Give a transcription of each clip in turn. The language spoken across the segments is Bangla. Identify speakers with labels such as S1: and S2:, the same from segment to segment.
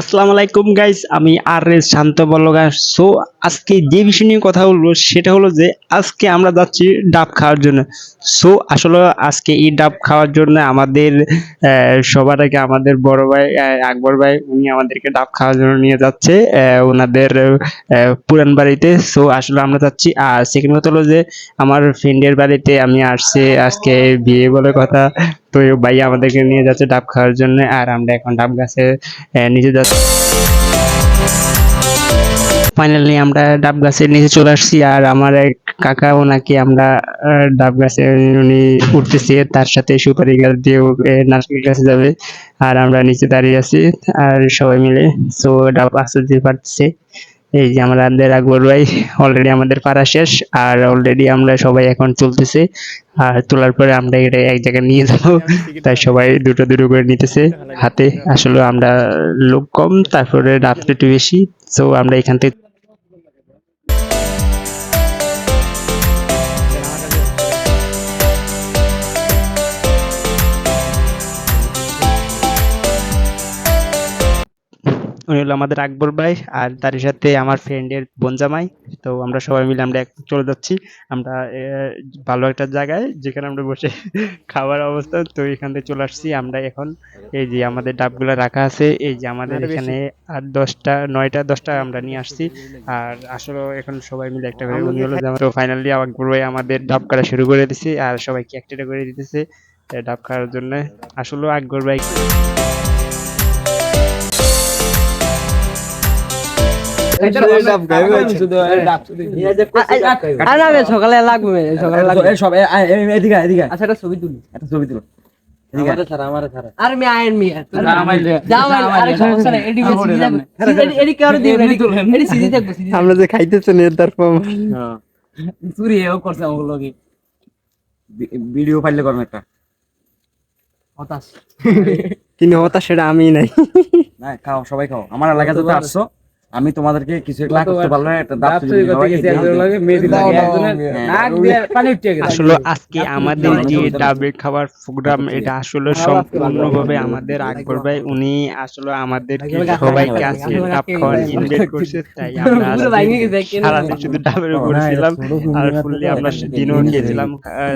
S1: আসসালামু আলাইকুম গাইস আমি আর এস শান্ত বল্লগা সো আজকে যে বিষয় নিয়ে কথা বলব, সেটা হলো যে, আজকে আমরা যাচ্ছি ডাব খাওয়ার জন্য। সো আসলে আজকে এই ডাব খাওয়ার জন্য আমাদের সবার আগে আমাদের বড় ভাই আকবর ভাই, উনি আমাদেরকে ডাব খাওয়ার জন্য নিয়ে যাচ্ছে ওনাদের পুরান বাড়িতে। সো আসলে আমরা যাচ্ছি, আর সেকেন্ড কথা হলো যে, আমার ফ্রেন্ডের বাড়িতে আমি আসছে, আজকে বিয়ে বলে কথা। তো ভাই আমাদেরকে নিয়ে যাচ্ছে ডাব খাওয়ার জন্য, আর আমরা এখন ডাব গাছে নিচে যাচ্ছি। ফাইনালি আমরা ডাব গাছের নিচে চলে আসছি, আর আমার এক কাকা, ওনাকে আমরা ডাব গাছে, উনি উঠতেছে, তার সাথে সুপারি গাছ দিয়ে নারকেল গাছে যাবে, আর আমরা নিচে দাঁড়িয়ে আছি, আর সবাই মিলে সো ডাব আসতে পারতেছে এই যে আমাদের আকবর ভাই অলরেডি আমাদের পাড়া শেষ, আর অলরেডি আমরা সবাই এখন চলতেছে। আর তোলার পরে আমরা এটা এক জায়গায় নিয়ে যাব। তাই সবাই দুটো দুটো করে নিতেছে হাতে। আসলে আমরা লোক কম, তারপরে রাত্রে একটু বেশি। তো আমরা এখান থেকে উনি হলো আমাদের আকবর ভাই আর তার সাথে আমার ফ্রেন্ডের বনজামাই তো আমরা সবাই মিলে আমরা চলে যাচ্ছি। আমরা ভালো একটা জায়গায় যেখানে আমরা বসে খাবার অবস্থা। তো এখান থেকে চলে আসছি আমরা এখন। এই যে আমাদের ডাবগুলো রাখা আছে এই যে আমাদের এখানে আট দশটা নয়টা দশটা আমরা নিয়ে আসছি। আর আসলে এখন সবাই মিলে একটা করে উনি হলো তো ফাইনালি আকবর ভাই আমাদের ডাব কাটা শুরু করে দিছে। আর সবাইকে একটা একটা করে দিতেছে ডাব খাওয়ার জন্য। আসলে আকবর ভাই
S2: সকালে লাগবে সকালে লাগবে।
S3: সব এদিকে এদিকে
S2: আচ্ছা একটা ছবি তুলি।
S3: একটা ছবি তুলো।
S2: আমার
S1: যে খাইতেছেন এর তারপর
S2: চুরি এও করছে
S3: ভিডিও ফাইলে করবে একটা।
S2: হতাশ।
S1: কিন্তু হতাশ সেটা আমি নাই।
S3: না খাও সবাই খাও। আমার এলাকাতে তো আসছো। আমি তোমাদেরকে কিছু একটা করতে পারলে একটা দাঁত চুরি
S2: করতে গেছি
S3: এটা
S2: একজনের
S3: দিয়ে-
S2: মেহেদি লাগে
S3: হ্যাঁ।
S2: নাক দিয়ে পানি উঠে গেছে
S1: আসলে আজকে আমাদের যে ডাবের খাবার প্রোগ্রাম এটা আসলে সম্পূর্ণভাবে আমাদের আকবর ভাই উনি আসলে আমাদেরকে সবাইকে আজকে ডাব খাওয়ার ইনভাইট করছে তাই আমরা সারাদিন শুধু ডাবের উপর ছিলাম আর ফুললি আমরা দিনও গিয়েছিলাম আহ,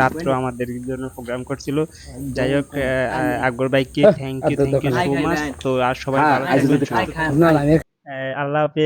S1: রাত্র আমাদের জন্য প্রোগ্রাম করছিল। যাই হোক আহ, আহ, আকবর ভাইকে thank you thank you so much তো আর সবাই ভালো থাকবেন। আহ, আল্লাহ হাফেজ